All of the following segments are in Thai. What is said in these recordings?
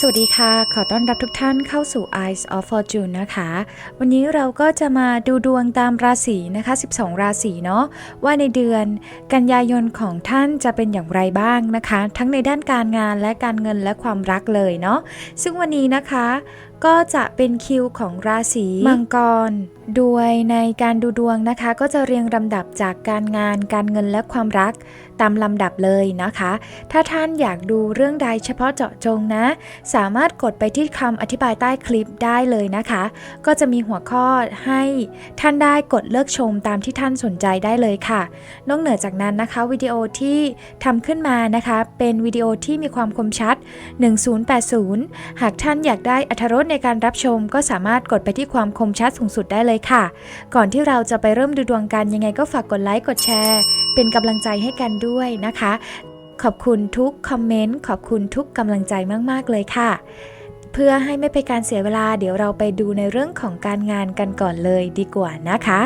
สวัสดีค่ะ ขอต้อนรับทุกท่านเข้าสู่ Eyes of Fortune นะคะ วันนี้เราก็จะมาดูดวงตามราศีนะคะ 12 ราศีเนาะ ว่าในเดือนกันยายนของท่านจะเป็นอย่างไรบ้างนะคะ ทั้งในด้านการงานและการเงินและความรักเลยเนาะ ซึ่งวันนี้นะคะ ก็จะเป็นคิวของราศีมังกร ด้วยในการดูดวงนะคะ ก็จะเรียงลำดับจากการงานการเงินและความรักตามลำดับเลยนะคะ ถ้าท่านอยากดูเรื่องใดเฉพาะเจาะจงนะ สามารถกดไปที่คำอธิบายใต้คลิปได้เลยนะคะ ก็จะมีหัวข้อให้ท่านได้กดเลิกชมตามที่ท่านสนใจได้เลยค่ะ นอกเหนือจากนั้นนะคะวิดีโอที่ทำขึ้นมานะคะ เป็นวิดีโอที่มีความคมชัด 1080 หากท่านอยากได้อรรถรสในการรับชมก็สามารถกดไปที่ความคมชัดสูงสุดได้เลยค่ะ ก่อนที่เราจะไปเริ่มดูดวงกันยังไงก็ฝากกดไลค์กดแชร์ เป็นกำลังใจให้กันด้วยนะคะ ขอบคุณทุกคอมเมนต์ขอบคุณทุกกำลังใจมากๆเลยค่ะ เพื่อให้ไม่เป็นการเสียเวลาเดี๋ยวเราไปดูในเรื่องของการงานกันก่อนเลยดีกว่านะคะ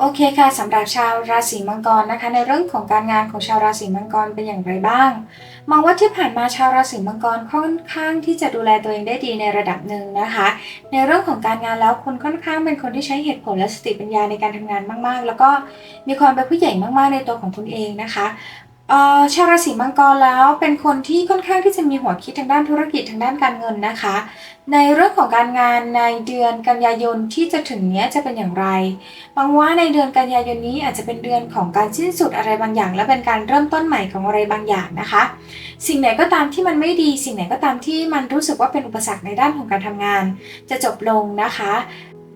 โอเคค่ะสำหรับชาวราศีมังกรนะคะ ในเรื่องของการงานของชาวราศีมังกรเป็นอย่างไรบ้าง มองว่าที่ผ่านมาชาวราศีมังกรค่อนข้างที่จะดูแลตัวเองได้ดีในระดับหนึ่งนะคะ ในเรื่องของการงานแล้วคุณค่อนข้างเป็นคนที่ใช้เหตุผลและสติปัญญาในการทำงานมาก ๆ แล้วก็มีความเป็นผู้ใหญ่มากๆในตัวของคุณเองนะคะ เอ่อชาวราศีมังกรแล้วเป็นคนที่ค่อนข้างที่จะมีหัวคิดทางด้านธุรกิจทางด้านการเงินนะคะ ในเรื่องของการงานในเดือนกันยายนที่จะถึงเนี้ยจะเป็นอย่างไรมองว่าในเดือนกันยายนนี้อาจจะเป็นเดือนของการสิ้นสุดอะไรบางอย่าง และเป็นการเริ่มต้นใหม่ของอะไรบางอย่างนะคะ สิ่งไหนก็ตามที่มันไม่ดี สิ่งไหนก็ตามที่มันรู้สึกว่าเป็นอุปสรรคในด้านของการทำงาน จะจบลงนะคะ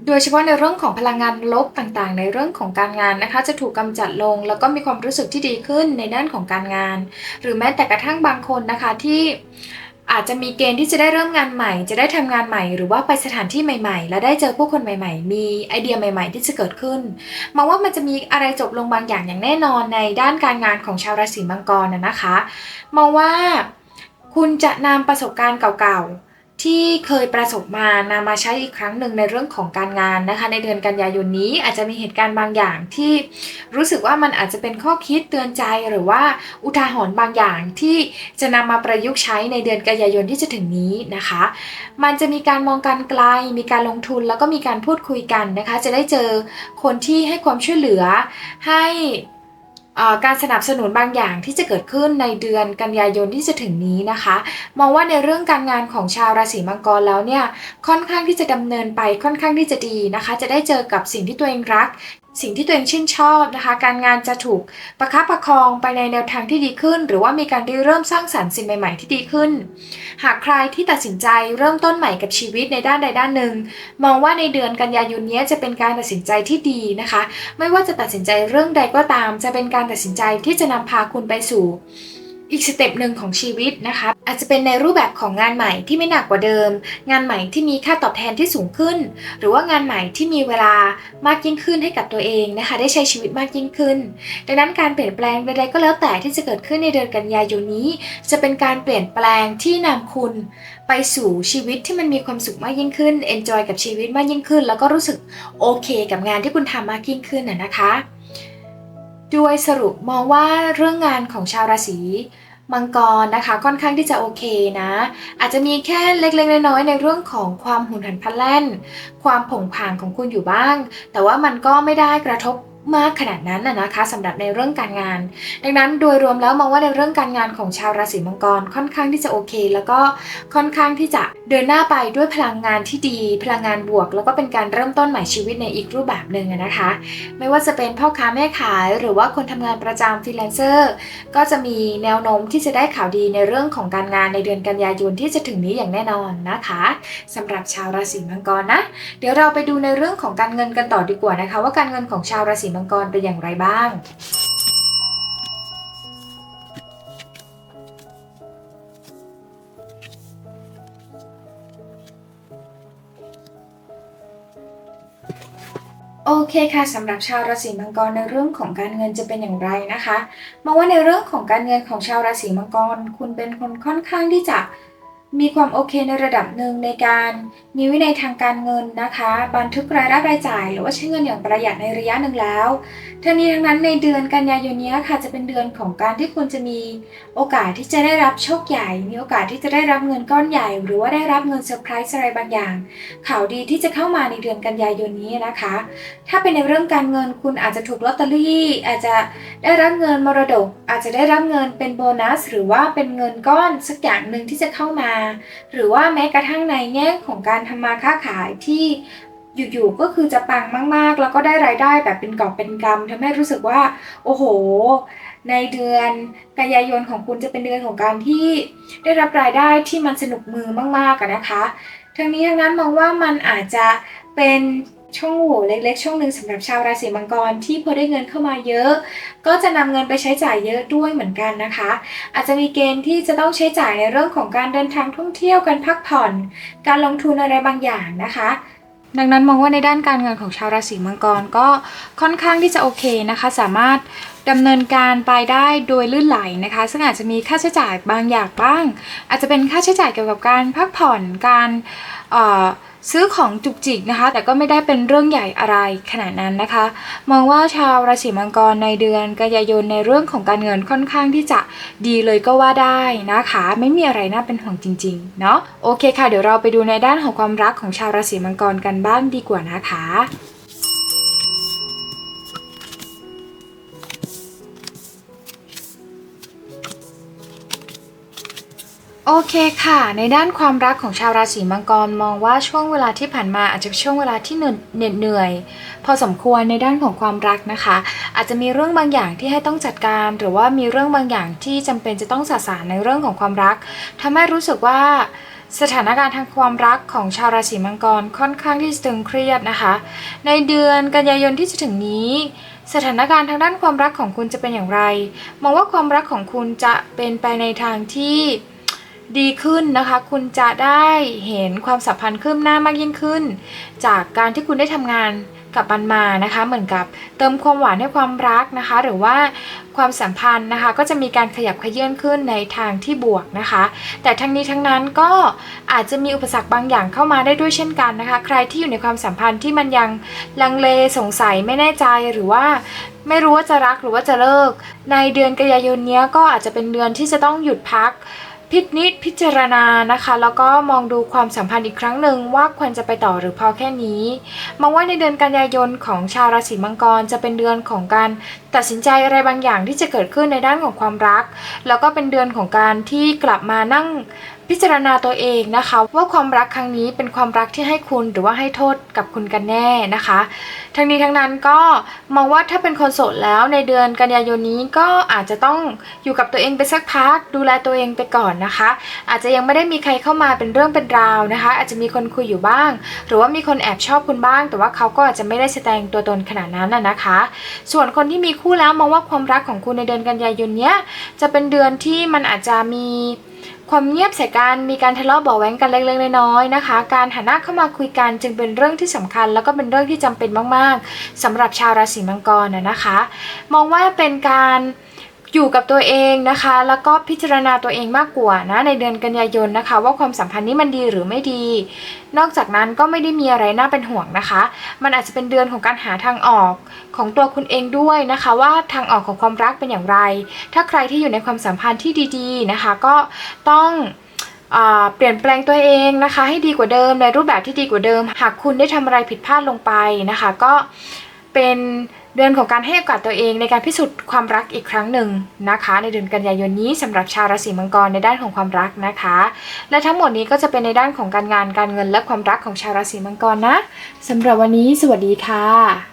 โดยเฉพาะในเรื่องของพลังงานลบต่างๆ ในเรื่องของการงานนะคะ จะถูกกำจัดลง แล้วก็มีความรู้สึกที่ดีขึ้นในด้านของการงาน หรือแม้แต่กระทั่งบางคนนะคะที่อาจจะมีเกณฑ์ที่จะได้เริ่มงานใหม่ จะได้ทำงานใหม่ หรือว่าไปสถานที่ใหม่ ๆ และได้เจอผู้คนใหม่ ๆ มีไอเดียใหม่ ๆ ที่จะเกิดขึ้นมองว่ามันจะมีอะไรจบลงบางอย่างอย่างแน่นอนในด้านการงานของชาวราศีมังกรนะคะ มองว่าคุณจะนำประสบการณ์เก่าๆ ที่เคยประสบมานำมาใช้อีกครั้งหนึ่งในเรื่องของการงานนะคะ ในเดือนกันยายนนี้อาจจะมีเหตุการณ์บางอย่างที่รู้สึกว่ามันอาจจะเป็นข้อคิดเตือนใจหรือว่าอุทาหรณ์บางอย่างที่จะนำมาประยุกต์ใช้ในเดือนกันยายนที่จะถึงนี้นะคะ มันจะมีการมองการไกล มีการลงทุนแล้วก็มีการพูดคุยกันนะคะ จะได้เจอคนที่ให้ความช่วยเหลือให้ การสนับสนุนบางอย่างที่จะเกิดขึ้นในเดือนกันยายนที่จะถึงนี้นะคะ มองว่าในเรื่องการงานของชาวราศีมังกรแล้วเนี่ยค่อนข้างที่จะดำเนินไปค่อนข้างที่จะดีนะคะ จะได้เจอกับสิ่งที่ตัวเองรัก สิ่งที่ตัวเองชื่นชอบนะคะ การงานจะถูกประคับประคองไปในแนวทางที่ดีขึ้น หรือว่ามีการเริ่มสร้างสรรค์สิ่งใหม่ ๆ ที่ดีขึ้น หากใครที่ตัดสินใจเริ่มต้นใหม่กับชีวิตในด้านใดด้านหนึ่ง มองว่าในเดือนกันยายนนี้จะเป็นการตัดสินใจที่ดีนะคะ ไม่ว่าจะตัดสินใจเรื่องใดก็ตาม จะเป็นการตัดสินใจที่จะนำพาคุณไปสู่ อีกสเต็ปหนึ่งของชีวิตนะคะอาจจะเป็นในรูปแบบของงานใหม่ที่ไม่หนักกว่าเดิม งานใหม่ที่มีค่าตอบแทนที่สูงขึ้น หรือว่างานใหม่ที่มีเวลามากยิ่งขึ้นให้กับตัวเองนะคะ ได้ใช้ชีวิตมากยิ่งขึ้น ดังนั้นการเปลี่ยนแปลงใดๆก็แล้วแต่ที่จะเกิดขึ้นในเดือนกันยายนนี้ จะเป็นการเปลี่ยนแปลงที่นำคุณไปสู่ชีวิตที่มันมีความสุขมากยิ่งขึ้น enjoy กับชีวิตมากยิ่งขึ้น แล้วก็รู้สึกโอเค กับงานที่คุณทำมากยิ่งขึ้นนะนะคะ ด้วยสรุปมองว่าเรื่องงานของชาวราศีมังกรนะคะค่อนข้างที่จะโอเคนะ อาจจะมีแค่เล็กๆน้อยๆในเรื่องของความหุนหันพลันแล่น ความผงผางของคุณอยู่บ้าง แต่ว่ามันก็ไม่ได้กระทบ มากขนาดนั้นนะนะคะสำหรับในเรื่องการงาน ดังนั้นโดยรวมแล้วมองว่าในเรื่องการงานของชาวราศีมังกรค่อนข้างที่จะโอเค แล้วก็ค่อนข้างที่จะเดินหน้าไปด้วยพลังงานที่ดี พลังงานบวก แล้วก็เป็นการเริ่มต้นใหม่ชีวิตในอีกรูปแบบหนึ่งนะคะ ไม่ว่าจะเป็นพ่อค้าแม่ขาย หรือว่าคนทำงานประจำฟรีแลนเซอร์ ก็จะมีแนวโน้มที่จะได้ข่าวดีในเรื่องของการงานในเดือนกันยายนที่จะถึงนี้อย่างแน่นอนนะคะสำหรับชาวราศีมังกรนะ เดี๋ยวเราไปดูในเรื่องของการเงินกันต่อดีกว่านะคะ ว่าการเงินของชาวราศีมังกรเป็นอย่างไรบ้างโอเคค่ะสำหรับชาวราศีมังกรในเรื่องของการเงินจะเป็นอย่างไรนะคะมองว่าในเรื่องของการเงินของชาวราศีมังกร คุณเป็นคนค่อนข้างที่จะ มีความโอเคในระดับหนึ่งในการมีวินัยทางการเงินนะคะ บันทึกรายรับรายจ่าย หรือว่าใช้เงินอย่างประหยัดในระยะหนึ่งแล้วทั้งนี้ทั้งนั้นในเดือนกันยายนนี้ค่ะจะเป็นเดือนของการที่คุณจะมีโอกาสที่จะได้รับโชคใหญ่ มีโอกาสที่จะได้รับเงินก้อนใหญ่ หรือว่าได้รับเงินเซอร์ไพรส์อะไรบางอย่าง ข่าวดีที่จะเข้ามาในเดือนกันยายนนี้นะคะ ถ้าเป็นในเรื่องการเงินคุณอาจจะถูกลอตเตอรี่ อาจจะได้รับเงินมรดก อาจจะได้รับเงินเป็นโบนัส หรือว่าเป็นเงินก้อนสักอย่างหนึ่งที่จะเข้ามาหรือว่าแม้กระทั่งในแง่ของการทำมาค้าขายที่อยู่ๆก็คือจะปังมากๆ แล้วก็ได้รายได้แบบเป็นกอบเป็นกำทำให้รู้สึกว่า โอ้โห ในเดือนกันยายนของคุณจะเป็นเดือนของการที่ได้รับรายได้ที่มันสนุกมือมากๆกันนะคะทั้งนี้ทั้งนั้นมองว่ามันอาจจะเป็น ช่องโหว่เล็กๆ ช่องหนึ่งสำหรับชาวราศีมังกรที่พอได้เงินเข้ามาเยอะ ก็จะนำเงินไปใช้จ่ายเยอะด้วยเหมือนกันนะคะ อาจจะมีเกณฑ์ที่จะต้องใช้จ่ายในเรื่องของการเดินทางท่องเที่ยวการพักผ่อน การลงทุนอะไรบางอย่างนะคะดังนั้นมองว่าในด้านการเงินของชาวราศีมังกรก็ค่อนข้างที่จะโอเคนะคะ สามารถ ดำเนินการไปได้โดยลื่นไหลนะคะ ซึ่งอาจจะมีค่าใช้จ่ายบางอย่างบ้าง อาจจะเป็นค่าใช้จ่ายเกี่ยวกับการพักผ่อนการซื้อของจุกจิกนะคะ แต่ก็ไม่ได้เป็นเรื่องใหญ่อะไรขนาดนั้นนะคะ มองว่าชาวราศีมังกรในเดือนกันยายนในเรื่องของการเงินค่อนข้างที่จะดีเลยก็ว่าได้นะคะ ไม่มีอะไรน่าเป็นห่วงจริงๆเนาะโอเคค่ะ เดี๋ยวเราไปดูในด้านของความรักของชาวราศีมังกรกันบ้างดีกว่านะคะ โอเคค่ะ ในด้านความรักของชาวราศีมังกรมองว่าช่วงเวลาที่ผ่านมาอาจจะเป็นช่วงเวลาที่เหนื่อยเหน็ดเหนื่อย พอสมควรในด้านของความรักนะคะ อาจจะมีเรื่องบางอย่างที่ให้ต้องจัดการ หรือว่ามีเรื่องบางอย่างที่จำเป็นจะต้องสะสารในเรื่องของความรักทำให้รู้สึกว่าสถานการณ์ทางความรักของชาวราศีมังกรค่อนข้างที่จะตึงเครียดนะคะ ในเดือนกันยายนที่จะถึงนี้ สถานการณ์ทางด้านความรักของคุณจะเป็นอย่างไร มองว่าความรักของคุณจะเป็นไปในทางที่ ดีขึ้นนะคะ คุณจะได้เห็นความสัมพันธ์คืบหน้ามากยิ่งขึ้น จากการที่คุณได้ทำงานกับมันมานะคะ เหมือนกับเติมความหวานให้ความรักนะคะ หรือว่าความสัมพันธ์นะคะ ก็จะมีการขยับขยื่นขึ้นในทางที่บวกนะคะ แต่ทั้งนี้ทั้งนั้นก็อาจจะมีอุปสรรคบางอย่างเข้ามาได้ด้วยเช่นกันนะคะ ใครที่อยู่ในความสัมพันธ์ที่มันยังลังเลสงสัยไม่แน่ใจหรือว่าไม่รู้ว่าจะรักหรือว่าจะเลิก ในเดือนกันยายนนี้ก็อาจจะเป็นเดือนที่จะต้องหยุดพัก พินิจพิจารณานะคะ แล้วก็มองดูความสัมพันธ์อีกครั้งหนึ่งว่าควรจะไปต่อหรือพอแค่นี้ มองว่าในเดือนกันยายนของชาวราศีมังกรจะเป็นเดือนของการตัดสินใจอะไรบางอย่างที่จะเกิดขึ้นในด้านของความรัก แล้วก็เป็นเดือนของการที่กลับมานั่งพิจารณาตัวเองนะคะ ว่าความรักครั้งนี้เป็นความรักที่ให้คุณหรือว่าให้โทษกับคุณกันแน่นะคะ ทั้งนี้ทั้งนั้นก็มองว่าถ้าเป็นคนโสดแล้วในเดือนกันยายนนี้ก็อาจจะต้องอยู่กับตัวเองไปสักพัก ดูแลตัวเองไปก่อนนะคะ อาจจะยังไม่ได้มีใครเข้ามาเป็นเรื่องเป็นราวนะคะ อาจจะมีคนคุยอยู่บ้าง หรือว่ามีคนแอบชอบคุณบ้าง แต่ว่าเขาก็อาจจะไม่ได้แสดงตัวตนขนาดนั้นนะนะคะ ส่วนคนที่มีคู่แล้วมองว่าความรักของคุณในเดือนกันยายนเนี้ยจะเป็นเดือนที่มันอาจจะมี ความเงียบใส่กันมีการทะเลาะเบาะแว้งกันเล็กๆน้อยๆนะคะ การหันหน้าเข้ามาคุยกันจึงเป็นเรื่องที่สำคัญ แล้วก็เป็นเรื่องที่จำเป็นมากๆสำหรับชาวราศีมังกรนนะคะ มองว่าเป็นการ อยู่กับตัวเองนะคะ แล้วก็พิจารณาตัวเองมากกว่านะในเดือนกันยายนนะคะ ว่าความสัมพันธ์นี้มันดีหรือไม่ดี นอกจากนั้นก็ไม่ได้มีอะไรน่าเป็นห่วงนะคะ มันอาจจะเป็นเดือนของการหาทางออกของตัวคุณเองด้วยนะคะ ว่าทางออกของความรักเป็นอย่างไร ถ้าใครที่อยู่ในความสัมพันธ์ที่ดีๆนะคะ ก็ต้องเปลี่ยนแปลงตัวเองนะคะ ให้ดีกว่าเดิมในรูปแบบที่ดีกว่าเดิม หากคุณได้ทำอะไรผิดพลาดลงไปนะคะ ก็เป็น เดือนของการให้โอกาสตัวเองในการพิสูจน์ความรักอีกครั้งหนึ่งนะคะ ในเดือนกันยายนนี้สำหรับชาวราศีมังกรในด้านของความรักนะคะ และทั้งหมดนี้ก็จะเป็นในด้านของการงานการเงินและความรักของชาวราศีมังกรนะสำหรับวันนี้สวัสดีค่ะ